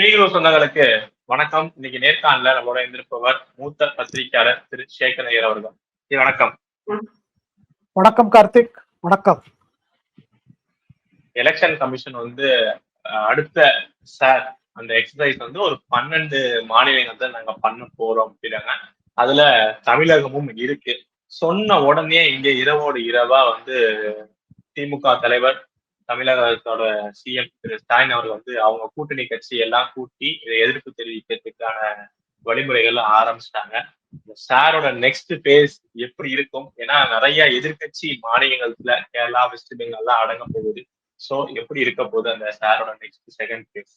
ஸ்ரீகுரு சொந்தங்களுக்கு வணக்கம். இன்னைக்கு நேர்காணல நம்மளோட இருந்திருப்பவர் மூத்த பத்திரிகையாளர் திரு சேகர் ஐயர் அவர்கள். வணக்கம். வணக்கம் கார்த்திக். வணக்கம். எலெக்ஷன் கமிஷன் வந்து அடுத்த சார் அந்த எக்ஸசைஸ் வந்து ஒரு பன்னெண்டு மாநிலங்கள் நாங்க பண்ண போறோம் அப்படின்னாங்க. அதுல தமிழகமும் இருக்கு. சொன்ன உடனே இங்க இரவோடு இரவா வந்து திமுக தலைவர் தமிழகத்தோட சிஎம் திரு ஸ்டாலின் அவர்கள் வந்து அவங்க கூட்டணி கட்சி எல்லாம் கூட்டி இதை எதிர்ப்பு தெரிவிக்கிறதுக்கான வழிமுறைகள் ஆரம்பிச்சிட்டாங்க. இந்த சாரோட நெக்ஸ்ட் பேஸ் எப்படி இருக்கும்? ஏன்னா நிறைய எதிர்க்கட்சி மாநிலங்கள்ல கேரளா வெஸ்ட் பெங்கால்லாம் அடங்க போகுது. சோ எப்படி இருக்க போகுது அந்த சாரோட நெக்ஸ்ட் செகண்ட் பேஸ்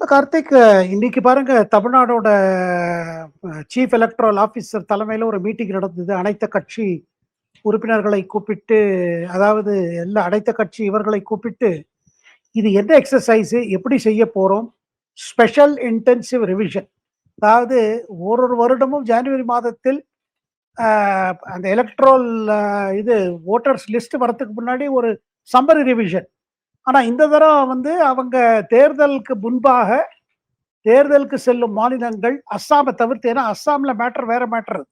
கார்த்திக் இன்னைக்கு பாருங்க தமிழ்நாடோட சீஃப் எலக்ட்ரல் ஆபீசர் தலைமையில ஒரு மீட்டிங் நடந்தது. அனைத்து கட்சி உறுப்பினர்களை கூப்பிட்டு அதாவது எல்லா அடைத்த கட்சி இவர்களை கூப்பிட்டு இது என்ன எக்ஸசைஸ் எப்படி செய்ய போறோம்? ஸ்பெஷல் இன்டென்சிவ் ரிவிஷன் அதாவது ஒரு ஒரு வருடமும் ஜனவரி மாதத்தில் அந்த எலக்ட்ரல் இது ஓட்டர்ஸ் லிஸ்ட் வரத்துக்கு முன்னாடி ஒரு சம்மரி ரிவிஷன் ஆனால் இந்த தடவை வந்து அவங்க தேர்தலுக்கு முன்பாக தேர்தலுக்கு செல்லும் மாநிலங்கள் அஸ்ஸாமை தவிர்த்து ஏன்னா அஸ்ஸாமில் மேட்டர் வேற மேட்டர்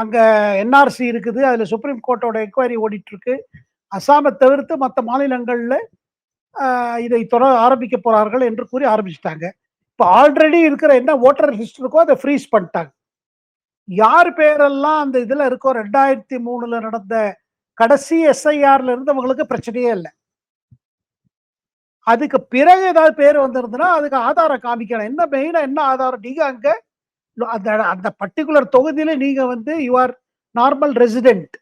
அங்கே என்ஆர்சி இருக்குது அதில் சுப்ரீம் கோர்ட்டோட என்கொயரி ஓடிட்டுருக்கு. அசாமை தவிர்த்து மற்ற மாநிலங்களில் இதை தொடர ஆரம்பிக்க போகிறார்கள் என்று கூறி ஆரம்பிச்சிட்டாங்க. இப்போ ஆல்ரெடி இருக்கிற என்ன ஓட்டர் லிஸ்ட் இருக்கோ அதை ஃப்ரீஸ் பண்ணிட்டாங்க. யார் பேரெல்லாம் அந்த இதில் இருக்கோ ரெண்டாயிரத்தி மூணில் நடந்த கடைசி எஸ்ஐஆர்ல இருந்தவங்களுக்கு பிரச்சனையே இல்லை. அதுக்கு பிறகு ஏதாவது பேர் வந்திருந்ததுன்னா அதுக்கு ஆதாரம் காமிக்கணும். என்ன மெயினாக என்ன ஆதாரம்? நீங்க அங்கே அந்த அந்த பர்டிகுலர் தொகுதியில நீங்க வந்து யூ ஆர் நார்மல் ரெசிடென்ட்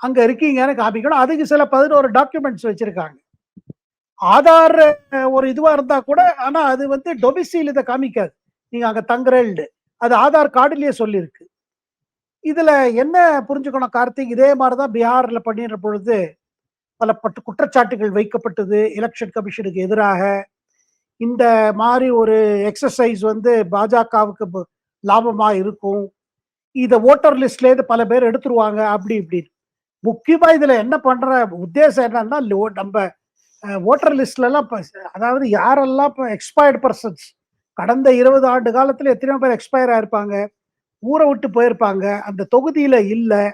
அங்க இருக்கீங்கன்னு காமிக்கணும். அதுக்கு சில பதினோரு டாக்குமெண்ட்ஸ் வச்சிருக்காங்க. ஆதார் ஒரு இதுவா இருந்தா கூட ஆனா அது வந்து டொமிசைல் இதை காமிக்காது. நீங்க அங்க தங்குறேல்டு அது ஆதார் கார்டுலயே சொல்லியிருக்கு. இதுல என்ன புரிஞ்சுக்கணும் கார்த்திக்? இதே மாதிரிதான் பீகார்ல பண்ணிடுற பொழுது பல பட்டு குற்றச்சாட்டுகள் வைக்கப்பட்டது எலெக்ஷன் கமிஷனுக்கு எதிராக. இந்த மாதிரி ஒரு எக்ஸசைஸ் வந்து பாஜகவுக்கு லாபமாக லாபமா இருக்கும். இதை ஓட்டர் லிஸ்ட்லேருந்து பல பேர் எடுத்துருவாங்க அப்படி இப்படின்னு. முக்கியமாக இதில் என்ன பண்ணுற உத்தேசம் என்னன்னா நம்ம ஓட்டர் லிஸ்ட்லலாம் அதாவது யாரெல்லாம் இப்போ எக்ஸ்பயர்டு பர்சன்ஸ் கடந்த இருபது ஆண்டு காலத்தில் எத்தனையோ பேர் எக்ஸ்பயர் ஆயிருப்பாங்க ஊரை விட்டு போயிருப்பாங்க அந்த தொகுதியில் இல்லை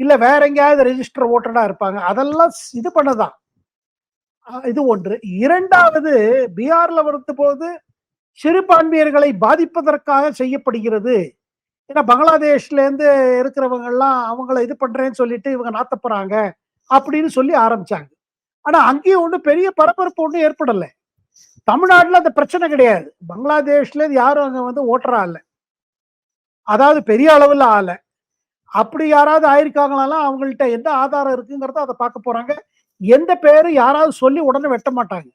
இல்லை வேற எங்கேயாவது ரெஜிஸ்டர் ஓட்டராக இருப்பாங்க அதெல்லாம் இது பண்ணதான். இது ஒன்று. இரண்டாவது பீகார்ல வருத்த போது சிறுபான்மையர்களை பாதிப்பதற்காக செய்யப்படுகிறது. ஏன்னா பங்களாதேஷ்ல இருந்து இருக்கிறவங்க எல்லாம் அவங்கள இது பண்றேன்னு சொல்லிட்டு இவங்க நாத்த போறாங்க அப்படின்னு சொல்லி ஆரம்பிச்சாங்க. ஆனா அங்கேயும் ஒன்றும் பெரிய பரபரப்பு ஒன்றும் ஏற்படலை. தமிழ்நாட்டுல அந்த பிரச்சனை கிடையாது. பங்களாதேஷ்ல யாரும் அங்க வந்து ஓட்டுறா இல்லை. அதாவது பெரிய அளவுல ஆலை அப்படி யாராவது ஆயிருக்காங்களாலாம் அவங்கள்ட்ட எந்த ஆதாரம் இருக்குங்கிறத அதை பார்க்க போறாங்க. எந்த பேரு யாராவது சொல்லி உடனே வெட்ட மாட்டாங்க.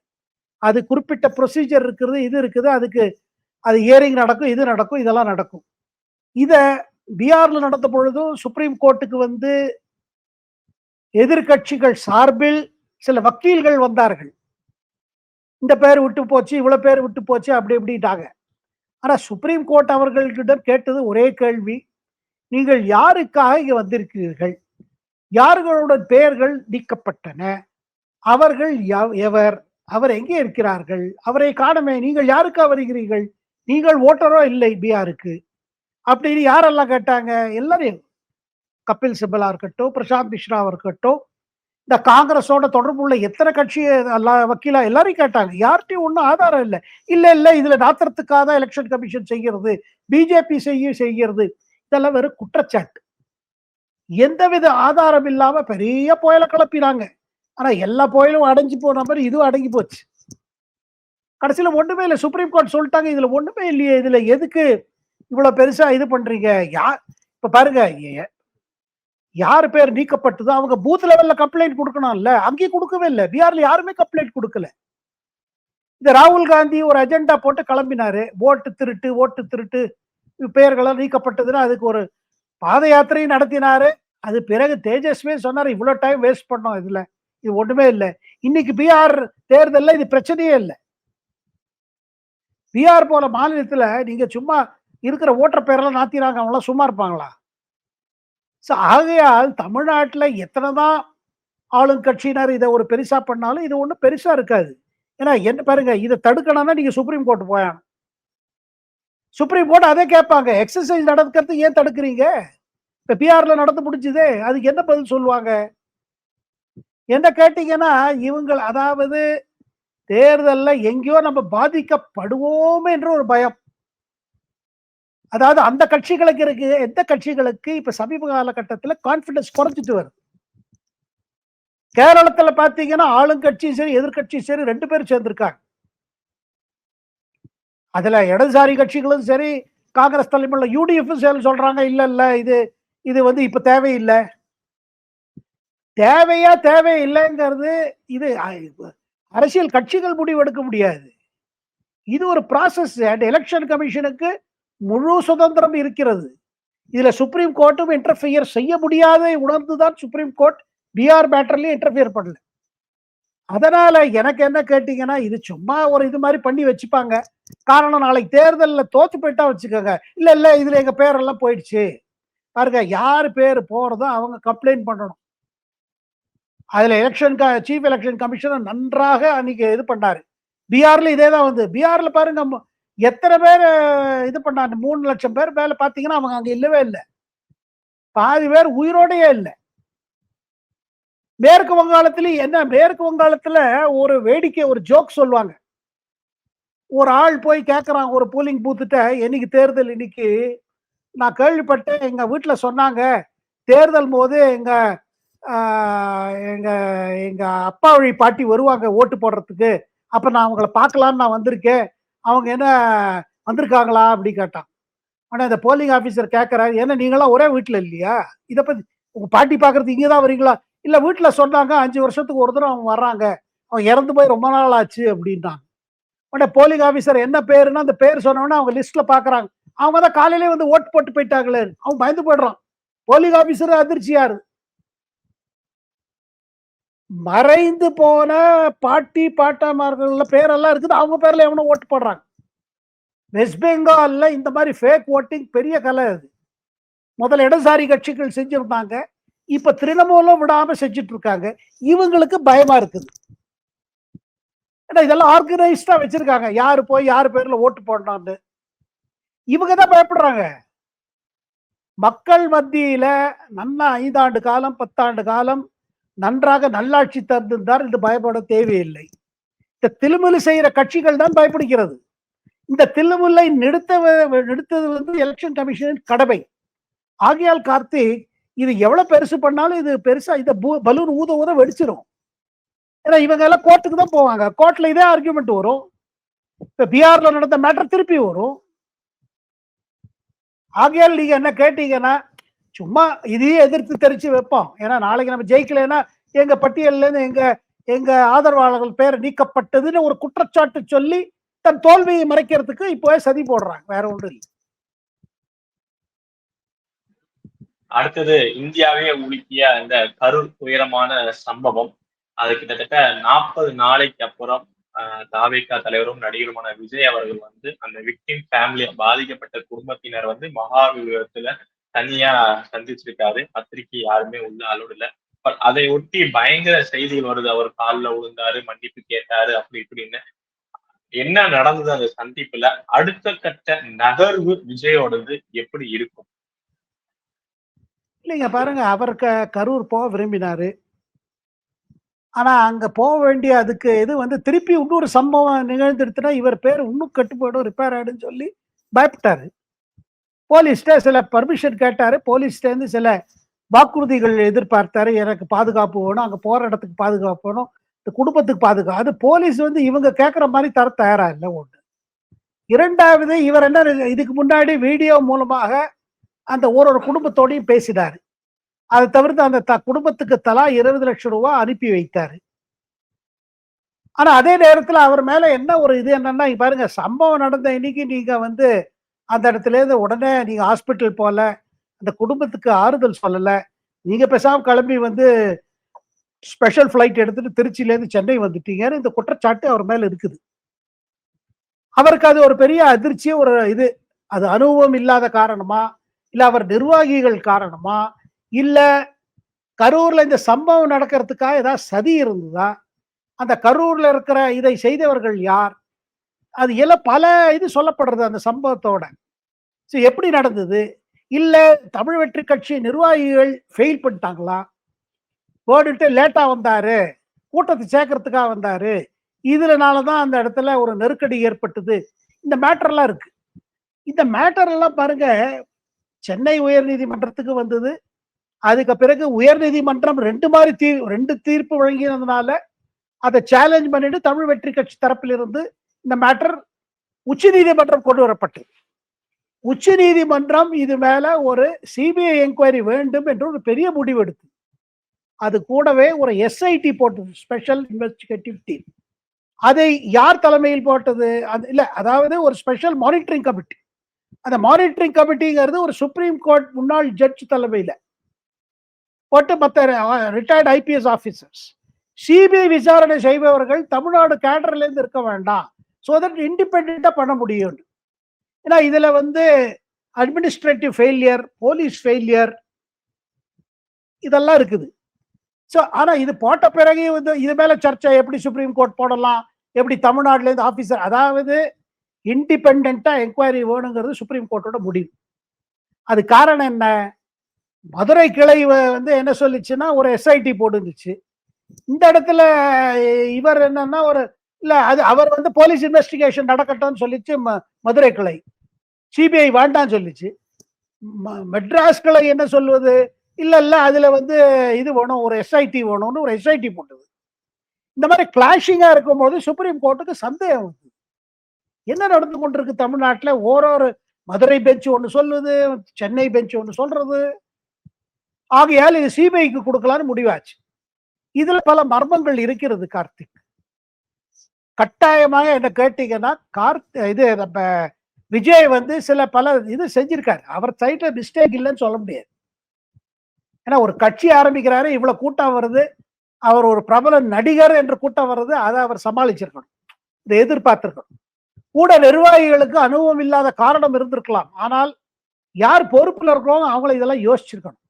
அது குறிப்பிட்ட ப்ரொசீஜர் இருக்கிறது இது இருக்குது அதுக்கு அது ஹியரிங் நடக்கும் இது நடக்கும் இதெல்லாம் நடக்கும். இதை பீகார்ல நடந்த பொழுதும் சுப்ரீம் கோர்ட்டுக்கு வந்து எதிர்க்கட்சிகள் சார்பில் சில வக்கீல்கள் வந்தார்கள். இந்த பேர் விட்டு போச்சு இவ்வளோ பேர் விட்டு போச்சு அப்படி இப்படிட்டாங்க ஆனால் சுப்ரீம் கோர்ட் அவர்கள்கிட்ட கேட்டது ஒரே கேள்வி நீங்கள் யாருக்காக இங்கே வந்திருக்கிறீர்கள்? யார்களுடன் பெயர்கள் நீக்கப்பட்டன? அவர்கள் எவர்? அவர் எங்கே இருக்கிறார்கள்? அவரை காணமே நீங்கள் யாருக்காக வருகிறீர்கள்? நீங்கள் ஓட்டரோ இல்லை பிஆருக்கு? அப்படின்னு யாரெல்லாம் கேட்டாங்க? எல்லாரையும். கபில் சிபலா இருக்கட்டும் பிரசாந்த் மிஸ்ராவா இருக்கட்டும் இந்த காங்கிரஸோட தொடர்புள்ள எத்தனை கட்சி எல்லா வக்கீலா எல்லாரையும் கேட்டாங்க. யார்கிட்டையும் ஒன்றும் ஆதாரம் இல்லை. இல்லை இல்லை இதுல நாத்திரத்துக்காக தான் எலெக்ஷன் கமிஷன் செய்கிறது. பிஜேபி செய்ய செய்கிறது. இதெல்லாம் வெறும் குற்றச்சாட்டு. எந்தவித ஆதாரம் இல்லாம பெரிய புயலை கிளப்பினாங்க. ஆனா எல்லா புயலும் அடைஞ்சு போன மாதிரி இதுவும் அடங்கி போச்சு. கடைசியில ஒண்ணுமே இல்லை. சுப்ரீம் கோர்ட் சொல்லிட்டாங்க. இதுல ஒண்ணுமே இல்லையே. இதுல எதுக்கு இவ்வளவு பெருசா இது பண்றீங்க? யார் இப்ப பாருங்க. யார் பேர் நீக்கப்பட்டதோ அவங்க பூத் லெவல்ல கம்ப்ளைண்ட் கொடுக்கணும்ல. அங்கேயும் கொடுக்கவே இல்லை. பீகார்ல யாருமே கம்ப்ளைண்ட் கொடுக்கல. இந்த ராகுல் காந்தி ஒரு அஜெண்டா போட்டு கிளம்பினாரு. ஓட்டு திருட்டு ஓட்டு திருட்டு பெயர்களெல்லாம் நீக்கப்பட்டதுன்னா அதுக்கு ஒரு பாத யாத்திரையும் நடத்தினாரு. அது பிறகு தேஜஸ்வி சொன்னார் இவ்வளவு டைம் வேஸ்ட் பண்ணோம் இதுல. இது ஒண்ணுமே இல்லை. இன்னைக்கு பீகார் தேர்தல்ல இது பிரச்சனையே இல்லை. பீகார் போல மாநிலத்துல நீங்க சும்மா இருக்கிற ஓட்டர் பேரெல்லாம் நாத்தினாங்க அவங்களாம் சும்மா இருப்பாங்களா? ஸோ ஆகையால் தமிழ்நாட்டில் எத்தனை தான் ஆளுங்கட்சியினர் இதை ஒரு பெருசா பண்ணாலும் இது ஒன்றும் பெருசா இருக்காது. ஏன்னா என்ன பாருங்க இதை தடுக்கணும்னா நீங்க சுப்ரீம் கோர்ட் போயாணும் சுப்ரீம் கோர்ட் அதே கேட்பாங்க எக்ஸசைஸ் நடக்கிறது ஏன் தடுக்கிறீங்க? இப்ப பிஆர்ல நடந்து முடிஞ்சுதே அதுக்கு என்ன பதில் சொல்லுவாங்க? என்ன கேட்டீங்கன்னா இவங்க அதாவது தேர்தல்ல எங்கேயோ நம்ம பாதிக்கப்படுவோம் என்ற ஒரு பயம். அதாவது அந்த கட்சிகளுக்கு இருக்கு எந்த கட்சிகளுக்கு இப்ப சமீப காலகட்டத்தில் கான்பிடன்ஸ் குறைஞ்சிட்டு வருது. கேரளத்துல பாத்தீங்கன்னா ஆளுங்கட்சியும் சரி எதிர்க்கட்சியும் சரி ரெண்டு பேரும் சேர்ந்திருக்காங்க. அதுல இடதுசாரி கட்சிகளும் சரி காங்கிரஸ் தலைமையில் யூடிஎஃப் சொல்றாங்க. இல்ல இல்ல இது இது வந்து இப்ப தேவையில்லை. தேவையா தேவையில்லைங்கிறது இது அரசியல் கட்சிகள் முடிவெடுக்க முடியாது. இது ஒரு ப்ராசஸ் அண்ட் எலெக்ஷன் கமிஷனுக்கு முழு சுதந்திரம் இருக்கிறது. இதுல சுப்ரீம் கோர்ட்டும் இன்டர்ஃபியர் செய்ய முடியாத. உணர்ந்துதான் சுப்ரீம் கோர்ட் பிஆர் மேட்டர்லயும் இன்டர்ஃபியர் பண்ணல. அதனால எனக்கு என்ன கேட்டீங்கன்னா இது சும்மா ஒரு இது மாதிரி பண்ணி வச்சுப்பாங்க. காரணம் நாளைக்கு தேர்தல்ல தோத்து போயிட்டா வச்சுக்கோங்க. இல்லை இல்ல இதுல எங்க பேரெல்லாம் போயிடுச்சு. பாருங்க யார் பேர் போறதோ அவங்க கம்ப்ளைண்ட் பண்ணணும். அதுல எலெக்ஷன் சீஃப் எலெக்ஷன் கமிஷனர் நன்றாக அன்னைக்கு இது பண்ணாரு. பீகார்ல இதே தான் வந்து. பீகார்ல பாருங்க எத்தனை பேர் இது பண்ணாங்க மூணு லட்சம் பேர் மேல பார்த்தீங்கன்னா அவங்க அங்க இல்லவே இல்லை. பாதி பேர் உயிரோடையே இல்லை. மேற்கு வங்காளத்திலயும் என்ன? மேற்கு வங்காளத்துல ஒரு வேடிக்கை ஒரு ஜோக் சொல்லுவாங்க. ஒரு ஆள் போய் கேட்குறான் ஒரு போலிங் பூத்துட்ட என்னைக்கு தேர்தல் இன்னைக்கு? நான் கேள்விப்பட்டேன் எங்க வீட்டில் சொன்னாங்க. தேர்தல் போது எங்க எங்க எங்க அப்பா வழி பாட்டி வருவாங்க ஓட்டு போடுறதுக்கு. அப்ப நான் அவங்கள பார்க்கலான்னு நான் வந்திருக்கேன். அவங்க என்ன வந்திருக்காங்களா? அப்படி கேட்டான். ஆனா இந்த போலிங் ஆபீசர் கேட்கறாரு ஏன்னா நீங்களாம் ஒரே வீட்டில் இல்லையா? இதை பத்தி உங்க பாட்டி பாக்குறது இங்கே தான் வரீங்களா? இல்லை வீட்டில் சொன்னாங்க அஞ்சு வருஷத்துக்கு ஒரு தடவை அவங்க வர்றாங்க. அவங்க இறந்து போய் ரொம்ப நாள் ஆச்சு அப்படின்ட்டாங்க உடனே போலிங் ஆஃபீஸர் என்ன பேருன்னா அந்த பேர் சொன்னோடனே அவங்க லிஸ்ட்டில் பார்க்குறாங்க அவங்க தான் காலையிலே வந்து ஓட்டு போட்டு போயிட்டாங்களே. அவன் பயந்து போயிடுறான். போலிங் ஆஃபீஸர் அதிர்ச்சியாரு மறைந்து போன பாட்டி பாட்டாமார்கள்ல பேரெல்லாம் இருக்குது. அவங்க பேர்ல எவனோ ஓட்டு போடுறாங்க. வெஸ்ட் பெங்கால்ல இந்த மாதிரி ஃபேக் ஓட்டிங் பெரிய கலை அது. முதல்ல இடதுசாரி கட்சிகள் செஞ்சிருந்தாங்க. இப்ப திரிணமூலம் விடாம செஞ்சுட்டு இருக்காங்க இவங்களுக்கு பயமா இருக்குது. ஏன்னா இதெல்லாம் ஆர்கனைஸ்டா வச்சிருக்காங்க. யாரு போய் யாரு பேர்ல ஓட்டு போடணும்னு இவங்க தான் பயப்படுறாங்க. மக்கள் மத்தியில நல்லா ஐந்தாண்டு காலம் பத்தாண்டு காலம் நன்றாக நல்லாட்சி தந்திருந்தார் என்று பயப்பட தேவையில்லை. இந்த தில்லுமுல்லு செய்யற கட்சிகள் தான் பயப்படுகிறது. இந்த தில்லுமுல்லை நிறுத்த நிறுத்தது வந்து எலெக்ஷன் கமிஷனின் கடமை. ஆகையால் கார்த்திக் இது எவ்வளவு பெருசு பண்ணாலும் இது பெருசா இந்த பலூன் ஊத ஊத வெடிச்சிரும். ஏன்னா இவங்க எல்லாம் கோர்ட்டுக்கு தான் போவாங்க. கோர்ட்ல இதே ஆர்குமெண்ட் வரும். இப்ப பீகார்ல நடந்த மேட்டர் திருப்பி வரும். ஆகையால் நீங்க என்ன கேட்டீங்கன்னா சும்மா இதையே எதிர்த்து தெரிச்சு வைப்போம். ஏன்னா நாளைக்கு நம்ம ஜெயிக்கலைன்னா எங்க பட்டியல்ல இருந்து எங்க எங்க ஆதரவாளர்கள் பேர் நீக்கப்பட்டதுன்னு ஒரு குற்றச்சாட்டு சொல்லி தன் தோல்வியை மறைக்கிறதுக்கு இப்போ சதி போடுறாங்க. வேற ஒன்றும் இல்லை. அடுத்தது இந்தியாவே உலுக்கிய அந்த கரூர் உயரமான சம்பவம். அது கிட்டத்தட்ட நாற்பது நாளைக்கு அப்புறம் தாவேகா தலைவரும் நடிகருமான விஜய் அவர்கள் வந்து அந்த விக்டிம் ஃபேமிலிய பாதிக்கப்பட்ட குடும்பத்தினர் வந்து மகாவிபத்துல தனியா சந்திச்சிருக்காரு. பத்திரிகை யாருமே உள்ள அளவுல பட் அதை ஒட்டி பயங்கர செய்திகள் வருது. அவர் காலில் விழுந்தாரு மன்னிப்பு கேட்டாரு அப்படி இப்படின்னு. என்ன நடந்தது அந்த சந்திப்புல? அடுத்த கட்ட நகர்வு விஜயோடது எப்படி இருக்கும்? இல்லைங்க பாருங்க அவர் க கரூர் போக விரும்பினாரு. ஆனா அங்க போக வேண்டிய அதுக்கு இது வந்து திருப்பி இன்னொரு சம்பவம் நிகழ்ந்துடுத்துனா இவர் பேர் இன்னும் கட்டு போயிடும் ரிப்பேர் ஆயிடும்னு சொல்லி பயப்பட்டாரு. போலீஸ்ட சில பர்மிஷன் கேட்டாரு. போலீஸ்ட இருந்து சில வாக்குறுதிகள் எதிர்பார்த்தாரு. எனக்கு பாதுகாப்பு வேணும் அங்க போற இடத்துக்கு பாதுகாப்பு வேணும் இந்த குடும்பத்துக்கு பாதுகாப்பு. அது போலீஸ் வந்து இவங்க கேட்குற மாதிரி தர தயாரா இல்லை ஒன்று இரண்டாவது இவர் என்ன இதுக்கு முன்னாடி வீடியோ மூலமாக அந்த ஒரு ஒரு குடும்பத்தோடையும் பேசினாரு. அதை தவிர்த்து அந்த த குடும்பத்துக்கு தலா இருபது லட்சம் ரூபா அனுப்பி வைத்தாரு. ஆனா அதே நேரத்துல அவர் மேல என்ன ஒரு இது என்னன்னா பாருங்க சம்பவம் நடந்த இன்னைக்கு நீங்க வந்து அந்த இடத்துல இருந்து உடனே நீங்க ஹாஸ்பிட்டல் போல அந்த குடும்பத்துக்கு ஆறுதல் சொல்லல. நீங்க பேசாம கிளம்பி வந்து ஸ்பெஷல் ஃபிளைட் எடுத்துட்டு திருச்சியில இருந்து சென்னை வந்துட்டீங்கன்னு இந்த குற்றச்சாட்டு அவர் மேல இருக்குது. அவருக்கு அது ஒரு பெரிய அதிர்ச்சி ஒரு இது அது அனுபவம் இல்லாத காரணமா இல்ல அவர் நிர்வாகிகள் காரணமா? இல்ல கரூர்ல இந்த சம்பவம் நடக்கிறதுக்காக ஏதாவது சதி இருந்ததா? அந்த கரூர்ல இருக்கிற இதை செய்தவர்கள் யார்? அது எல்லாம் பல இது சொல்லப்படுறது அந்த சம்பவத்தோட. ஸோ எப்படி நடந்தது? இல்ல தமிழ் வெற்றி கட்சி நிர்வாகிகள் ஃபெயில் பண்ணிட்டாங்களா? போட்டுட்டு லேட்டா வந்தாரு. கூட்டத்தை சேர்க்கறதுக்காக வந்தாரு. இதுலனால தான் அந்த இடத்துல ஒரு நெருக்கடி ஏற்பட்டது. இந்த மேட்டர்லாம் இருக்கு. இந்த மேட்டர் எல்லாம் பாருங்க சென்னை உயர் நீதிமன்றத்துக்கு வந்தது. அதுக்கு பிறகு உயர் நீதிமன்றம் ரெண்டு மாதிரி தீ ரெண்டு தீர்ப்பு வழங்கினதுனால அதை சேலஞ்ச் பண்ணிட்டு தமிழ் வெற்றி கட்சி தரப்பிலிருந்து இந்த மேட்டர் உச்ச நீதிமன்றம் கொண்டு வரப்பட்டது உச்ச நீதிமன்றம் இது மேல ஒரு சிபிஐ என்கொயரி வேண்டும் என்று ஒரு பெரிய முடிவு எடுத்து அது கூடவே ஒரு எஸ்ஐடி போட்டது ஸ்பெஷல் இன்வெஸ்டிகேட்டிவ் டீம் அதை யார் தலைமையில் போட்டது? அது இல்லை அதாவது ஒரு ஸ்பெஷல் மானிட்டரிங் கமிட்டி அந்த மானிட்டரிங் கமிட்டிங்கிறது ஒரு சுப்ரீம் கோர்ட் முன்னாள் ஜட்ஜ் தலைமையில. போட்டு மற்ற ரிட்டையர்ட் ஐபிஎஸ் ஆஃபீஸர்ஸ் சிபிஐ விசாரணை செய்பவர்கள் தமிழ்நாடு கேடர்லேருந்து இருக்க வேண்டாம். ஸோ தட் இண்டிபெண்ட்டாக பண்ண முடியும். ஏன்னா இதுல வந்து அட்மினிஸ்ட்ரேட்டிவ் ஃபெயிலியர் போலீஸ் ஃபெயிலியர் இதெல்லாம் இருக்குது. ஸோ ஆனா இது போட்ட பிறகு வந்து இது மேல சர்ச்சை எப்படி சுப்ரீம் கோர்ட் போடலாம்? எப்படி தமிழ்நாட்டிலேருந்து இருந்து அதாவது இண்டிபெண்ட்டாக என்கொயரி வேணுங்கிறது சுப்ரீம் கோர்ட்டோட முடிவு. அது காரணம் என்ன? மதுரை கிளை வந்து என்ன சொல்லிச்சுன்னா ஒரு எஸ்ஐடி போட்டுருந்துச்சு. இந்த இடத்துல இவர் என்னன்னா ஒரு இல்ல அது அவர் வந்து போலீஸ் இன்வெஸ்டிகேஷன் நடக்கட்டும்னு சொல்லிச்சு ம- மதுரை கிளை. சிபிஐ வேண்டாம்னு சொல்லிச்சு. ம- மெட்ராஸ் கிளை என்ன சொல்வது இல்ல இல்ல அதுல வந்து இது வேணும் ஒரு எஸ்ஐடி வேணும்னு ஒரு எஸ்ஐடி போட்டது. இந்த மாதிரி கிளாஷிங்கா இருக்கும்போது சுப்ரீம் கோர்ட்டுக்கு சந்தேகம் வந்து. என்ன நடந்து கொண்டிருக்கு தமிழ்நாட்டுல? ஓரொரு மதுரை பெஞ்ச் ஒன்று சொல்லுது சென்னை பெஞ்ச் ஒன்று சொல்றது. ஆகையால் இது சிபிஐக்கு கொடுக்கலான்னு முடிவாச்சு. இதுல பல மர்மங்கள் இருக்கிறது கார்த்திக். கட்டாயமாக என்ன கேட்டீங்கன்னா கார்த் இது நம்ம விஜய் வந்து சில பல இது செஞ்சிருக்காரு. அவர் சைட்ல மிஸ்டேக் இல்லைன்னு சொல்ல முடியாது. ஏன்னா ஒரு கட்சி ஆரம்பிக்கிறாரு இவ்வளவு கூட்டம் வருது. அவர் ஒரு பிரபல நடிகர் என்று கூட்டம் வருது. அதை அவர் சமாளிச்சிருக்கணும். இதை எதிர்பார்த்திருக்கணும். கூட நிர்வாகிகளுக்கு அனுபவம் இல்லாத காரணம் இருந்திருக்கலாம். ஆனால் யார் பொறுப்புல இருக்கிறோம் அவங்கள இதெல்லாம் யோசிச்சிருக்கணும்.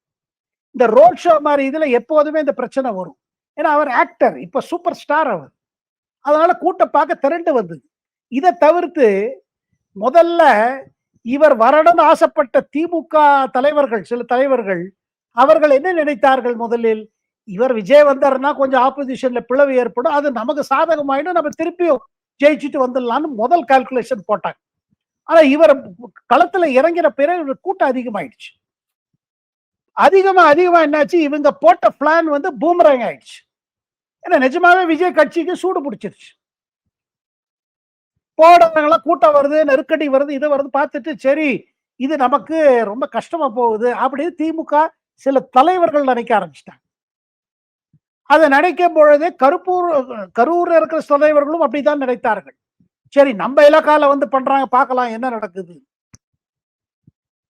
இந்த ரோட் ஷோ மாதிரி இதுல எப்போதுமே இந்த பிரச்சனை வரும். ஏன்னா அவர் ஆக்டர் இப்ப சூப்பர் ஸ்டார் அவர். அதனால கூட்ட பார்க்க திரண்டு வந்தது. இதை தவிர்த்து முதல்ல இவர் வரணும்னு ஆசைப்பட்ட திமுக தலைவர்கள் சில தலைவர்கள் அவர்கள் என்ன நினைத்தார்கள் முதலில்? இவர் விஜய் வந்தாருன்னா கொஞ்சம் ஆப்போசிஷன்ல பிளவு ஏற்படும். அது நமக்கு சாதகமாயிடும். நம்ம திருப்பியும் ஜெயிச்சுட்டு வந்துடலான்னு முதல் கால்குலேஷன் போட்டாங்க. ஆனா இவர் களத்துல இறங்கின பிறகு இவர் கூட்டம் அதிகமாயிடுச்சு. அதிகமா அதிகமா என்னாச்சு? இவங்க போட்ட பிளான் வந்து பூமரங் ஆயிடுச்சு. ஏன்னா நிஜமாவே விஜய் கட்சிக்கு சூடு பிடிச்சிருச்சு. போடுறவங்களாம் கூட்டம் வருது நெருக்கடி வருது இது வருது பார்த்துட்டு சரி இது நமக்கு ரொம்ப கஷ்டமா போகுது அப்படின்னு திமுக சில தலைவர்கள் நினைக்க ஆரம்பிச்சிட்டாங்க. அதை நினைக்கும் பொழுது கருப்பூர் கரூர்ல இருக்கிற தலைவர்களும் அப்படித்தான் நினைத்தார்கள். சரி நம்ம இலாக்கால வந்து பண்றாங்க பார்க்கலாம் என்ன நடக்குது.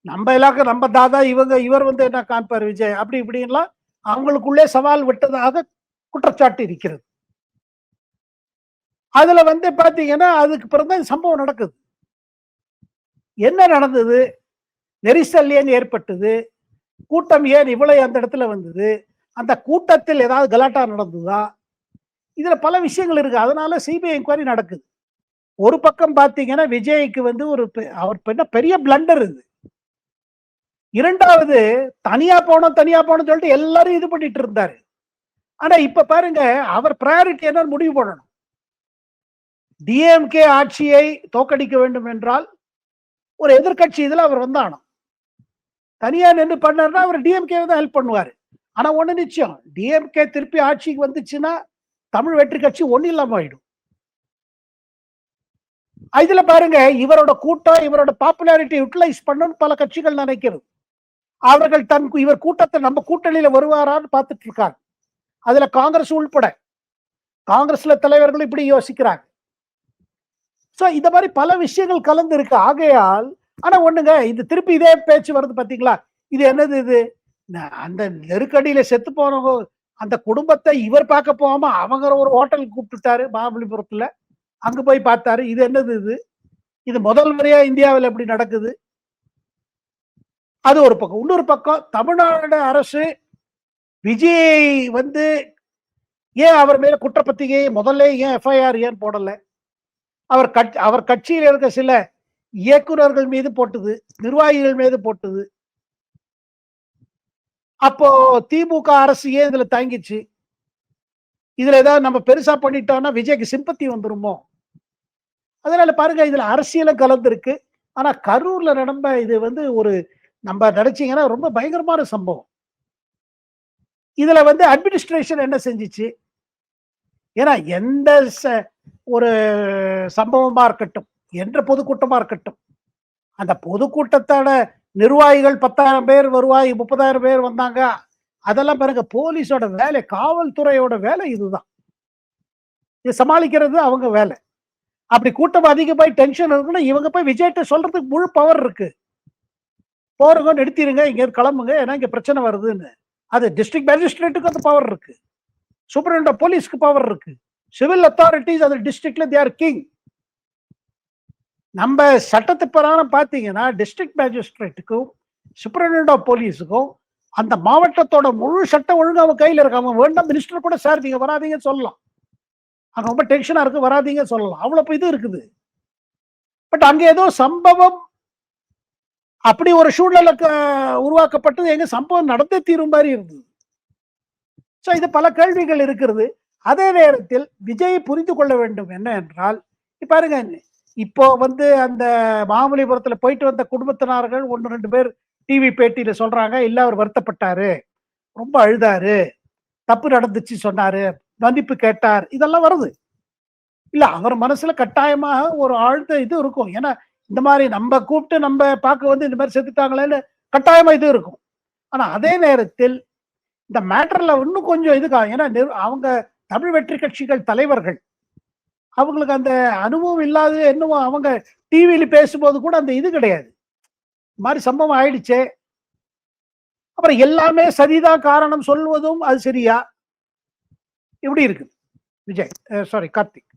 நம்ம இலாக்கா நம்ம தாதா இவங்க இவர் வந்து என்ன காண்பார் விஜய்? அப்படி இப்படின்லாம் அவங்களுக்குள்ளே சவால் விட்டதாக குற்றச்சாட்டு இருக்கிறது. அதுல வந்து பாத்தீங்கன்னா அதுக்கு பிறகு சம்பவம் நடக்குது. என்ன நடந்தது? நெரிசல் ஏன் ஏற்பட்டது? கூட்டம் ஏன் இவ்வளவு அந்த இடத்துல வந்தது? அந்த கூட்டத்தில் ஏதாவது கலாட்டா நடந்ததா? இதுல பல விஷயங்கள் இருக்கு. அதனால சிபிஐ என்கொயரி நடக்குது. ஒரு பக்கம் பாத்தீங்கன்னா விஜய்க்கு வந்து ஒரு பெ- அவர் என்ன பெரிய பிளண்டர் இது. இரண்டாவது தனியா போனோம் தனியா போனோம் சொல்லிட்டு எல்லாரும் இது பண்ணிட்டு இருந்தாரு. ஆனா இப்ப பாருங்க அவர் ப்ரையாரிட்டி என்ன முடிவு பண்ணணும் டிஎம்கே ஆட்சியை தோக்கடிக்க வேண்டும் என்றால் ஒரு எதிர்க்கட்சி இதுல அவர் வந்தானோ தனியா நின்று பண்ணாருன்னா அவர் டிஎம்கே தான் ஹெல்ப் பண்ணுவாரு. ஆனா ஒண்ணு நிச்சயம். டிஎம்கே திருப்பி ஆட்சிக்கு வந்துச்சுன்னா தமிழ் வெற்றி கட்சி ஒண்ணு இல்லாம ஆயிடும். இதுல பாருங்க இவரோட கூட்டம் இவரோட பாப்புலாரிட்டி யூட்டிலைஸ் பண்ணணும்னு பல கட்சிகள் நினைக்கிறது. அவர்கள் தன் இவர் கூட்டத்தை நம்ம கூட்டணியில வருவாரான்னு பார்த்துட்டு இருக்காங்க. அதுல காங்கிரஸ் உள்பட. காங்கிரஸ்ல தலைவர்கள் இப்படி யோசிக்கிறாங்க. சோ இந்த மாதிரி பல விஷயங்கள் கலந்து இருக்கு ஆகையால் ஆனா ஒண்ணுங்க இது திருப்பி இதே பேச்சு வருது பாத்தீங்களா? இது என்னது இது? அந்த நெருக்கடியில செத்து போனவங்க அந்த குடும்பத்தை இவர் பார்க்க போகாம அவங்க ஒரு ஹோட்டலுக்கு கூப்பிட்டுட்டாரு மகாபலிபுரத்துல அங்க போய் பார்த்தாரு இது என்னது இது? இது முதல் முறையா இந்தியாவில் எப்படி நடக்குது? அது ஒரு பக்கம். இன்னொரு பக்கம் தமிழ்நாடு அரசு விஜய் வந்து ஏன் அவர் மேல குற்றப்பத்திரிகை முதல்ல ஏன் எஃப்ஐஆர் ஏன் போடல? அவர் கட்சி அவர் கட்சியில் இருக்க சில இயக்குனர்கள் மீது போட்டது நிர்வாகிகள் மீது போட்டது அப்போ திமுக அரசு ஏன் இதுல தங்கிச்சு இதுல ஏதாவது நம்ம பெருசா பண்ணிட்டோம்னா விஜய்க்கு சிம்பத்தி வந்துருமோ? அதனால பாருங்க இதுல அரசியலும் கலந்துருக்கு. ஆனா கரூர்ல நடந்த இது வந்து ஒரு நம்ம நினைச்சீங்கன்னா ரொம்ப பயங்கரமான சம்பவம். இதுல வந்து அட்மினிஸ்ட்ரேஷன் என்ன செஞ்சுச்சு? ஏன்னா எந்த ச- ஒரு சம்பவமா இருக்கட்டும் என்ற பொதுக்கூட்டமா இருக்கட்டும் அந்த பொதுக்கூட்டத்தோட நிர்வாகிகள் பத்தாயிரம் பேர் வருவாய் முப்பதாயிரம் பேர் வந்தாங்க. அதெல்லாம் பாருங்க போலீஸோட வேலை காவல்துறையோட வேலை இதுதான். இது சமாளிக்கிறது அவங்க வேலை. அப்படி கூட்டம் அதிகமாய் டென்ஷன் இருக்குன்னா இவங்க போய் விஜய்கிட்ட சொல்றதுக்கு முழு பவர் இருக்கு. போறவங்க நிறுத்திடுங்க இங்க கிளம்புங்க ஏன்னா இங்க பிரச்சனை வருதுன்னு. அது டிஸ்ட்ரிக்ட் மேஜிஸ்ட்ரேட்டுக்கு அந்த பவர் இருக்கு. சூப்பரண்ட் போலீஸ்க்கு பவர் இருக்கு. சிவில் அத்தாரிட்டிஸ் அது டிஸ்ட்ரிக்ட்ல தேர் கிங் நம்ம சட்டத்து பிரகாரம் பார்த்தீங்கன்னா டிஸ்ட்ரிக்ட் மேஜிஸ்ட்ரேட்டுக்கும் சூப்பரண்ட் ஆஃப் போலீஸுக்கும் அந்த மாவட்டத்தோட முழு சட்டம் ஒழுங்கு அவங்க கையில் இருக்கு அவங்க வேண்டாம் மினிஸ்டர் கூட சார் நீங்கள் வராதீங்க சொல்லலாம். அங்கே ரொம்ப டென்ஷனாக இருக்கு வராதீங்க சொல்லலாம். அவ்வளோ இது இருக்குது. பட் அங்கே ஏதோ சம்பவம் அப்படி ஒரு சூழ்நிலை க- உருவாக்கப்பட்டது. எங்க சம்பவம் நடந்தே தீரும் மாதிரி இருந்தது. ஸோ இது பல கேள்விகள் இருக்கிறது. அதே நேரத்தில் விஜய் புரிந்து கொள்ள வேண்டும். என்ன என்றால் பாருங்க இப்போ வந்து அந்த மாமல்லிபுரத்துல போயிட்டு வந்த குடும்பத்தினார்கள் ஒன்று ரெண்டு பேர் டிவி பேட்டியில சொல்றாங்க இல்ல அவர் வருத்தப்பட்டாரு. ரொம்ப அழுதாரு. தப்பு நடந்துச்சு சொன்னாரு. மன்னிப்பு கேட்டார். இதெல்லாம் வருது. இல்ல அவர் மனசுல கட்டாயமாக ஒரு ஆழ்ந்த இது இருக்கும். ஏன்னா இந்த மாதிரி நம்ம கூப்பிட்டு நம்ம பார்க்க வந்து இந்த மாதிரி செத்துட்டாங்களேன்னு கட்டாயமா இது இருக்கும். ஆனா அதே நேரத்தில் இந்த மேட்டர்ல இன்னும் கொஞ்சம் இதுக்காக ஏன்னா அவங்க தமிழ் வெற்றி கட்சிகள் தலைவர்கள் அவங்களுக்கு அந்த அனுபவம் இல்லாத என்னவோ அவங்க டிவியில பேசும்போது கூட அந்த இது கிடையாது. மாதிரி சம்பவம் ஆயிடுச்சே. அப்புறம் எல்லாமே சரிதான் காரணம் சொல்வதும் அது சரியா? இப்படி இருக்கு. விஜய் சாரி கார்த்திக்.